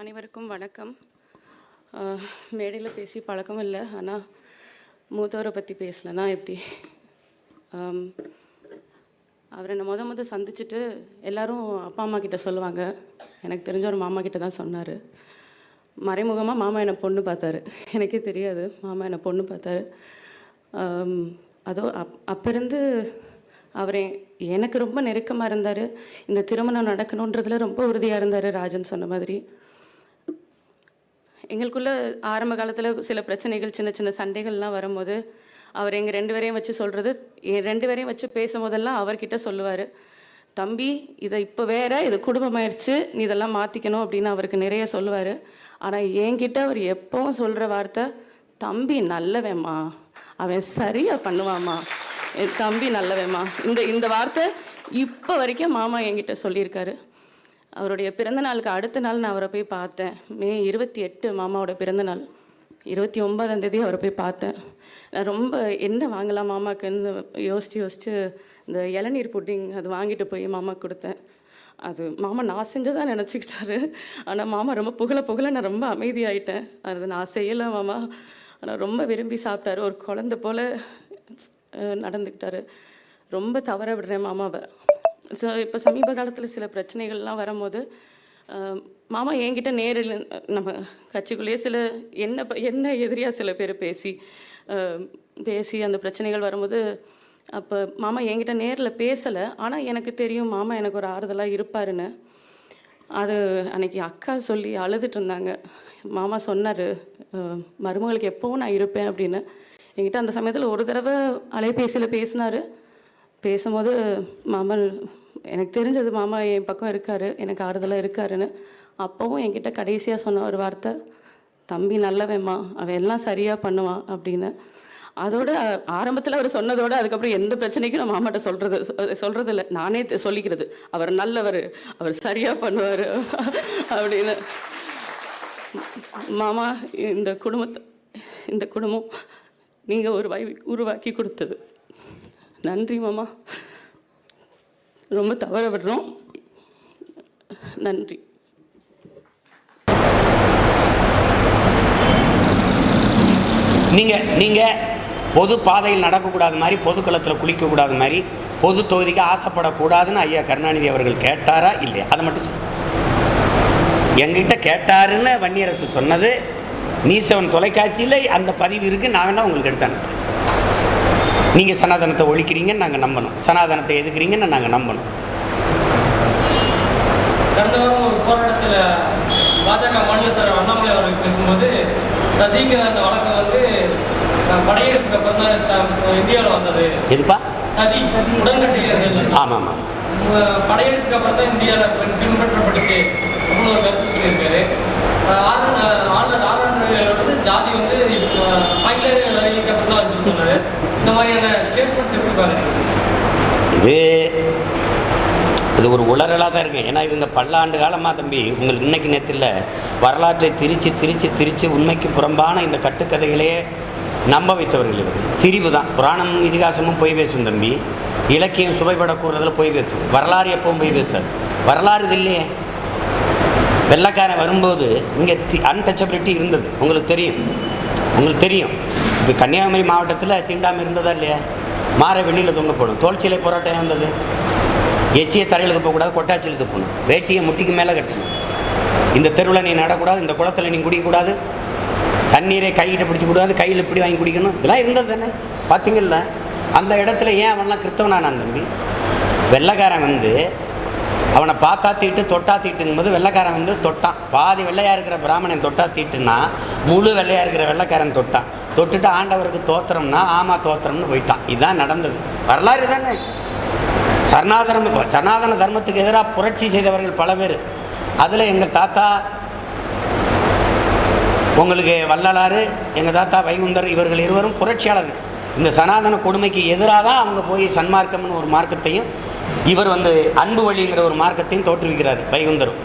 அனைவருக்கும் வணக்கம். மேடையில் பேசி பழக்கம் இல்லை. ஆனால் மூத்தவரை பற்றி பேசலன்னா எப்படி? அவரை நான் முத முத சந்திச்சுட்டு எல்லாரும் அப்பா அம்மா கிட்ட சொல்லுவாங்க. எனக்கு தெரிஞ்ச ஒரு மாமா கிட்ட தான் சொன்னார். மறைமுகமாக மாமா என்னை பொண்ணு பார்த்தாரு. எனக்கே தெரியாது. மாமா என்னை பொண்ணு பார்த்தாரு. அதோ அப் அப்போருந்து அவர் எனக்கு ரொம்ப நெருக்கமாக இருந்தார். இந்த திருமணம் நடக்கணுன்றதுல ரொம்ப உறுதியாக இருந்தார் ராஜன் சொன்ன மாதிரி. எங்களுக்குள்ள ஆரம்ப காலத்தில் சில பிரச்சனைகள் சின்ன சின்ன சண்டைகள்லாம் வரும்போது அவர் எங்கள் ரெண்டு பேரையும் வச்சு சொல்கிறது ரெண்டு பேரையும் வச்சு பேசும்போதெல்லாம் அவர்கிட்ட சொல்லுவார். தம்பி இதை இப்போ வேற இது குடும்பமாயிருச்சு நீ இதெல்லாம் மாற்றிக்கணும் அப்படின்னு அவருக்கு நிறைய சொல்லுவார். ஆனால் என்கிட்ட அவர் எப்பவும் சொல்கிற வார்த்தை தம்பி நல்லவேம்மா அவன் சரியாக பண்ணுவாம்மா. தம்பி நல்லவேம்மா இந்த இந்த வார்த்தை இப்போ வரைக்கும் மாமா என்கிட்ட சொல்லியிருக்காரு. அவருடைய பிறந்த நாளுக்கு அடுத்த நாள் நான் அவரை போய் பார்த்தேன். மே இருபத்தி எட்டு மாமாவோட பிறந்த நாள். இருபத்தி ஒன்பதாம் தேதி அவரை போய் பார்த்தேன். நான் ரொம்ப என்ன வாங்கலாம் மாமாக்குன்னு யோசித்து யோசித்து இந்த இளநீர் புட்டிங் அது வாங்கிட்டு போய் மாமாவுக்கு கொடுத்தேன். அது மாமா நான் செஞ்சதாக நினச்சிக்கிட்டாரு. ஆனால் மாமா ரொம்ப புகழ புகழ நான் ரொம்ப அமைதியாயிட்டேன். அது நான் செய்யலை மாமா. ஆனால் ரொம்ப விரும்பி சாப்பிட்டாரு. ஒரு குழந்த போல் நடந்துக்கிட்டாரு. ரொம்ப தவற விடுறேன் மாமாவை. ஸோ இப்போ சமீப காலத்தில் சில பிரச்சனைகள்லாம் வரும்போது மாமா என்கிட்ட நேரில் நம்ம கட்சிக்குள்ளேயே சில என்ன என்ன எதிரியாக சில பேர் பேசி பேசி அந்த பிரச்சனைகள் வரும்போது அப்போ மாமா என்கிட்ட நேரில் பேசலை. ஆனால் எனக்கு தெரியும் மாமா எனக்கு ஒரு ஆறுதலாக இருப்பாருன்னு. அது அன்னைக்கு அக்கா சொல்லி அழுதுட்டு இருந்தாங்க. மாமா சொன்னார் மருமகளுக்கு எப்போவும் நான் இருப்பேன் அப்படின்னு. என்கிட்ட அந்த சமயத்தில் ஒரு தடவை அலைபேசியில் பேசினாரு. பேசும்போது மாமா எனக்கு தெரிஞ்சது மாமா என் பக்கம் இருக்காரு எனக்கு ஆறுதலாக இருக்காருன்னு. அப்போவும் என்கிட்ட கடைசியாக சொன்ன ஒரு வார்த்தை தம்பி நல்லவன்மா அவன் எல்லாம் சரியாக பண்ணுவான் அப்படின்னு. அதோட ஆரம்பத்தில் அவர் சொன்னதோட அதுக்கப்புறம் எந்த பிரச்சனைக்கும் நான் மாமாட்ட சொல்கிறது சொல்கிறது இல்லை நானே சொல்லிக்கிறது அவர் நல்லவர் அவர் சரியாக பண்ணுவார் அப்படின்னு. மாமா இந்த குடும்பத்தை இந்த குடும்பம் நீங்கள் ஒரு வாய் உருவாக்கி கொடுத்தது. நன்றி மாமா. ரொம்ப தவற விடுறோம் நன்றி. நீங்கள் நீங்கள் பொது பாதையில் நடக்கக்கூடாது மாதிரி பொது களத்தில் குளிக்கக்கூடாது மாதிரி பொது தொகுதிக்கு ஆசைப்படக்கூடாதுன்னு ஐயா கருணாநிதி அவர்கள் கேட்டாரா இல்லையா? அதை மட்டும் எங்கிட்ட எங்ககிட்ட கேட்டாருன்னு வன்னியரசு சொன்னது நீ செவன் தொலைக்காட்சியில் அந்த பதிவு இருக்குது நான் வேணா உங்களுக்கு எடுத்தேன் நீங்கள் சனாதனத்தை ஒழிக்கிறீங்கன்னு நாங்கள் நம்பணும் சனாதனத்தை எதுக்குறீங்கன்னு நாங்கள் நம்பணும் கடந்த வாரம் ஒரு போராட்டத்தில் பாஜக மாநில தலைவர் அண்ணாமலை அவர்கள் பேசும்போது சதிங்கிற அந்த வழக்கம் வந்து படையெடுப்புக்கு அப்புறம் தான் இந்தியாவில் வந்தது எதுப்பா சதி உடன்கட்டையர்கள் ஆமாம் ஆமாம் அஹ், படையெடுப்புக்கு அப்புறம் தான் இந்தியாவில் பின்பற்றப்பட்டுச்சு அப்படின்னு ஒரு கருத்து சொல்லியிருக்காரு ஆளுநர் ஆளுநர் வந்து ஜாதி வந்து ஆங்கிலேயர்கள் அறிவிக்கு அப்புறம் தான் வச்சு சொன்னாரு இந்த மாதிரியான ஸ்டேட்மெண்ட்ஸ் எப்படி பாருங்க இது இது ஒரு உளறலாக தான் இருக்குது ஏன்னா இவங்க பல்லாண்டு காலமாக தம்பி உங்களுக்கு இன்னைக்கு நேரத்தில் வரலாற்றை திரித்து திரித்து திரித்து உண்மைக்கு புறம்பான இந்த கட்டுக்கதைகளையே நம்ப வைத்தவர்கள் இவர்கள். திரிவு தான். புராணமும் இதிகாசமும் போய் பேசும் தம்பி. இலக்கியம் சுவைப்பட கூறுறதுல போய் பேசும் வரலாறு எப்பவும் போய் பேசாது. வரலாறு இது இல்லையே. வெள்ளைக்காரன் வரும்போது இங்கே அன்டச்சபிலிட்டி இருந்தது. உங்களுக்கு தெரியும். உங்களுக்கு தெரியும். இப்போ கன்னியாகுமரி மாவட்டத்தில் தீண்டாமை இருந்ததா இல்லையா? மாற வெளியில் தொங்க போகணும். தோல்ச்சியிலே போராட்டம் வந்தது? எச்சியை தரையில் துப்பக்கூடாது கொட்டாச்சியில் துப்பணும் வேட்டியை முட்டிக்கு மேலே கட்டணும். இந்த தெருவில் நீ நடக்கூடாது இந்த குளத்தில் நீ குடிக்கக்கூடாது தண்ணீரை கையிட்ட பிடிச்சி கூடாது கையில் இப்படி வாங்கி குடிக்கணும். இதெல்லாம் இருந்தது தானே? பார்த்தீங்கல்ல அந்த இடத்துல ஏன் அவன்லாம் கிறிஸ்தவனானான் தம்பி? வெள்ளைக்காரன் வந்து அவனை பார்த்தா தீட்டு தொட்டா போது வெள்ளைக்காரன் வந்து தொட்டான். பாதி வெள்ளையாக இருக்கிற பிராமணன் தொட்டா தீட்டுன்னா முழு வெள்ளையாக இருக்கிற வெள்ளைக்காரன் தொட்டான். தொட்டுட்டு ஆண்டவருக்கு தோத்திரம்னா ஆமா தோத்திரம்னு போயிட்டான். இதுதான் நடந்தது. வரலாறு தானே? சரணாதனம் சனாதன தர்மத்துக்கு எதிராக புரட்சி செய்தவர்கள் பல பேர். அதில் எங்கள் தாத்தா உங்களுக்கு வள்ளலாறு எங்கள் தாத்தா வைகுந்தர் இவர்கள் இருவரும் புரட்சியாளர்கள். இந்த சனாதன கொடுமைக்கு எதிராக தான் அவங்க போய் சன்மார்க்கம்னு ஒரு மார்க்கத்தையும் இவர் வந்து அன்பு வழிங்கிற ஒரு மார்க்கத்தையும் தோற்றுவிக்கிறார் வைகுந்தரும்.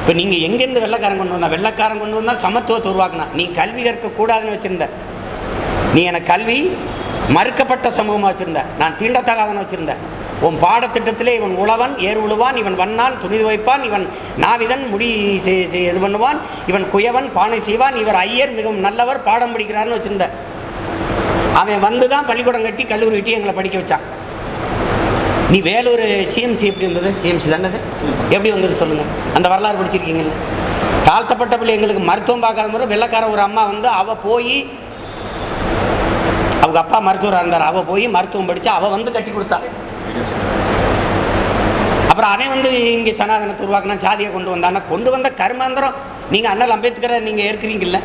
இப்போ நீங்கள் எங்கேருந்து வெள்ளக்காரன் கொண்டு வந்தால் வெள்ளைக்காரன் கொண்டு வந்தால் சமத்துவத்தை உருவாக்கினா. நீ கல்வி கற்கக்கூடாதுன்னு வச்சுருந்த. நீ எனக்கு கல்வி மறுக்கப்பட்ட சமூகமாக வச்சுருந்த. நான் தீண்டத்தகாதன வச்சுருந்தேன் உன் பாடத்திட்டத்திலே இவன் உழவன் ஏர் உழுவான் இவன் வண்ணான் துணி வைப்பான் இவன் நாவிதன் முடி செய்- செய்- இது பண்ணுவான் இவன் குயவன் பானை செய்வான் இவர் ஐயர் மிகவும் நல்லவர் பாடம் படிக்கிறார்னு வச்சிருந்த. அவன் வந்து தான் பள்ளிக்கூடம் கட்டி கல்லூரி கட்டி எங்களை படிக்க வச்சான். நீ வேலூர் சிஎம்சி எப்படி இருந்தது சிஎம்சி தானது எப்படி வந்தது சொல்லுங்கள் அந்த வரலாறு படிச்சிருக்கீங்கல்ல. தாழ்த்தப்பட்ட பிள்ளை எங்களுக்கு மருத்துவம் பார்க்காத முறை வெள்ளக்கார ஒரு அம்மா வந்து அவள் போய் அவங்க அப்பா மருத்துவராக இருந்தார். அவள் போய் மருத்துவம் படித்து அவள் வந்து கட்டி கொடுத்தா. அப்புறம் அவன் வந்து இங்கே சனாதனத்தை உருவாக்கினா சாதியை கொண்டு வந்தான்னா கொண்டு வந்த கர்மாந்திரம் நீங்கள் அண்ணல் அம்பேத்கரை நீங்கள் ஏற்கிறீங்கல்ல?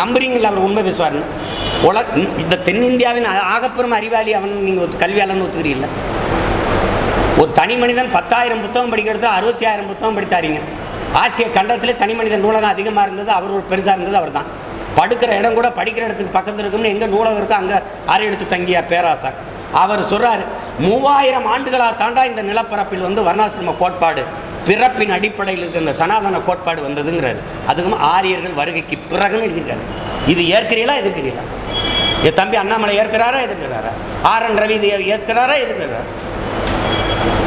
நம்புறீங்கள அவர் உண்மை பேசுவார்னு? உல இந்த தென்னிந்தியாவின் ஆகப்பெரும் அறிவாளி அவன் நீங்கள் கல்வியாளன்னு ஒத்துக்கிறீங்கள ஒரு தனி மனிதன் பத்தாயிரம் புத்தகம் படிக்கிறது அறுபத்தி ஆயிரம் புத்தகம் படித்தாருங்க. ஆசிய கண்டத்திலே தனி மனிதன் நூலகம் அதிகமாக இருந்தது அவர் ஒரு பெருசாக இருந்தது அவர் தான் படுக்கிற இடம் கூட படிக்கிற இடத்துக்கு பக்கத்தில் இருக்கும்னு எங்கே நூலகம் இருக்கோ அங்கே அறை எடுத்து தங்கிய பேராசார். அவர் சொல்கிறார் மூவாயிரம் ஆண்டுகளாக தாண்டா இந்த நிலப்பரப்பில் வந்து வர்ணாசிரம கோட்பாடு பிறப்பின் அடிப்படையில் இருக்க இந்த சனாதன கோட்பாடு வந்ததுங்கிறாரு. அதுக்கும் ஆரியர்கள் வருகைக்கு பிறகுன்னு எழுதியிருக்காரு. இது ஏற்கிறீங்களா எதிர்க்கிறீங்களா என் தம்பி அண்ணாமலை ஏற்கிறாரா எதிர்க்கிறாரா? ஆர் என் ரவி இதை ஏற்கிறாரா எதிர்க்கிறாரா?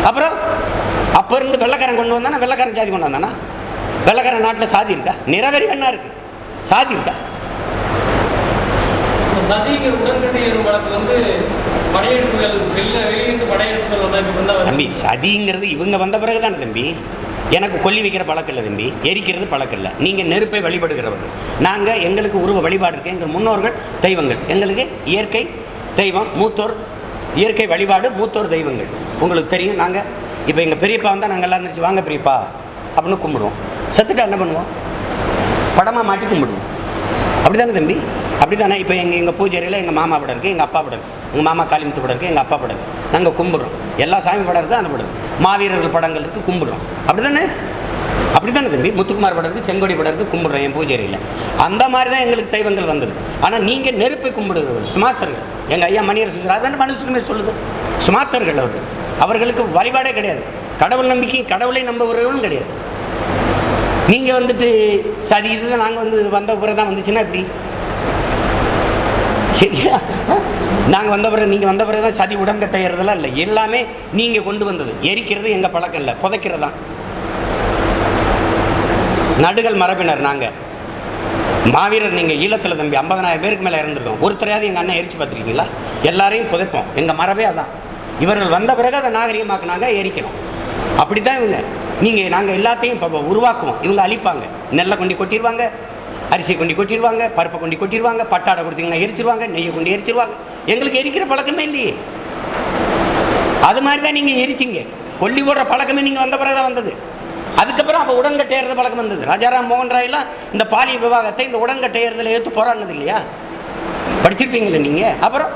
அப்புறம் அப்போ இருந்து வெள்ளக்காரன் கொண்டு வந்தானா வெள்ளக்காரன் ஜாதி கொண்டு வந்தானா? வெள்ளக்காரன் நாட்டில் சாதி இருக்கா? நிறவரி வேணா இருக்கு. சாதி இருக்கா? சதிகள் சதிங்கிற வழக்கு வந்து படையெடுப்புகள் வெளியில வெளியிருந்து படையெடுப்புகள் வந்தால் தம்பி சதிங்கிறது இவங்க வந்த பிறகு தானே தம்பி? எனக்கு கொல்லி வைக்கிற பழக்கம் இல்லை தம்பி. எரிக்கிறது பழக்கம் இல்லை. நீங்கள் நெருப்பை வழிபடுகிறவர்கள். நாங்கள் எங்களுக்கு உருவ வழிபாடு இருக்குது எங்கள் முன்னோர்கள் தெய்வங்கள். எங்களுக்கு இயற்கை தெய்வம் மூத்தோர் இயற்கை வழிபாடு மூத்தோர் தெய்வங்கள். உங்களுக்கு தெரியும். நாங்கள் இப்போ எங்கள் பெரியப்பா வந்தால் நாங்கள் எல்லாம் இருந்துச்சு வாங்க பெரியப்பா அப்படின்னு கும்பிடுவோம் செத்துட்டா என்ன பண்ணுவோம்? படமாக மாட்டி கும்பிடுவோம். அப்படி தானே தம்பி? அப்படி தானே இப்போ எங்கள் எங்கள் பூஜையில் எங்கள் மாமா படம் இருக்குது எங்கள் அப்பா படம் இருக்குது எங்கள் மாமா காளிமுத்து படம் இருக்குது எங்கள் அப்பா படம் இருக்குது நாங்கள் கும்பிடுறோம். எல்லா சாமி படம் இருக்குது அந்த படம் இருக்குது மாவீரர்கள் படங்கள் இருக்குது கும்பிடுறோம். அப்படி தானே அப்படி தானே தம்பி? முத்துக்குமார் படம் இருக்குது செங்கோடி படம் இருக்குது கும்பிட்றோம் என் பூஜையில் அந்த மாதிரி தான் எங்களுக்கு தெய்வங்கள் வந்தது. ஆனால் நீங்கள் நெருப்பை கும்பிடுகிறவர்கள் சுமாசர்கள் எங்கள் ஐயா மணியர் சுந்தர் அதான் மனுஷனுமே சொல்லுது? சுமாத்தர்கள் அவர்கள். அவர்களுக்கு வழிபாடே கிடையாது. கடவுள் நம்பிக்கை கடவுளை நம்புகிறவர்களும் கிடையாது. நீங்கள் வந்துட்டு சரி இதுதான் நாங்கள் வந்து வந்த பிறகு தான் வந்துச்சுன்னா எப்படி? நாங்கள் வந்த பிறகு நீங்கள் வந்த பிறகு தான் சதி உடன்கட்டையறதெல்லாம் இல்லை. எல்லாமே நீங்கள் கொண்டு வந்தது. எரிக்கிறது எங்கள் பழக்கம் இல்லை. புதைக்கிறது? தான் நடுகள் மரபினர் நாங்கள் மாவீரர் நீங்கள் ஈழத்தில் தம்பி ஐம்பதனாயிரம் பேருக்கு மேலே இறந்துருக்கோம். ஒருத்தரையாவது எங்கள் அண்ணன் எரிச்சு பார்த்துருக்கீங்களா? எல்லாரையும் புதைப்போம். எங்கள் மரபே அதான். இவர்கள் வந்த பிறகு அதை நாகரிகமாக்குனாங்க எரிக்கிறோம். அப்படி தான் இவங்க. நீங்கள் நாங்கள் எல்லாத்தையும் இப்போ உருவாக்குவோம். இவங்க அழிப்பாங்க. நெல்லை கொண்டு கொட்டிடுவாங்க அரிசியை கொண்டு கொட்டிடுவாங்க பருப்பை கொண்டு கொட்டிடுவாங்க பட்டாடை கொடுத்தீங்கன்னா எரிச்சிருவாங்க நெய்யை கொண்டு எரிச்சிருவாங்க. எங்களுக்கு எரிக்கிற பழக்கமே இல்லையே. அது மாதிரி தான் நீங்கள் எரிச்சிங்க. கொல்லி போடுற பழக்கமே நீங்கள் வந்த பிறகு தான் வந்தது. அதுக்கப்புறம் அப்போ உடன்கட்டை ஏறுறது பழக்கம் வந்தது. ராஜாராம் மோகன் ராயெல்லாம் இந்த பாலிய விவாகத்தை இந்த உடன்கட்டை ஏறுதலை ஏற்று போராடினது இல்லையா? படிச்சிருப்பீங்களே நீங்கள் அப்புறம்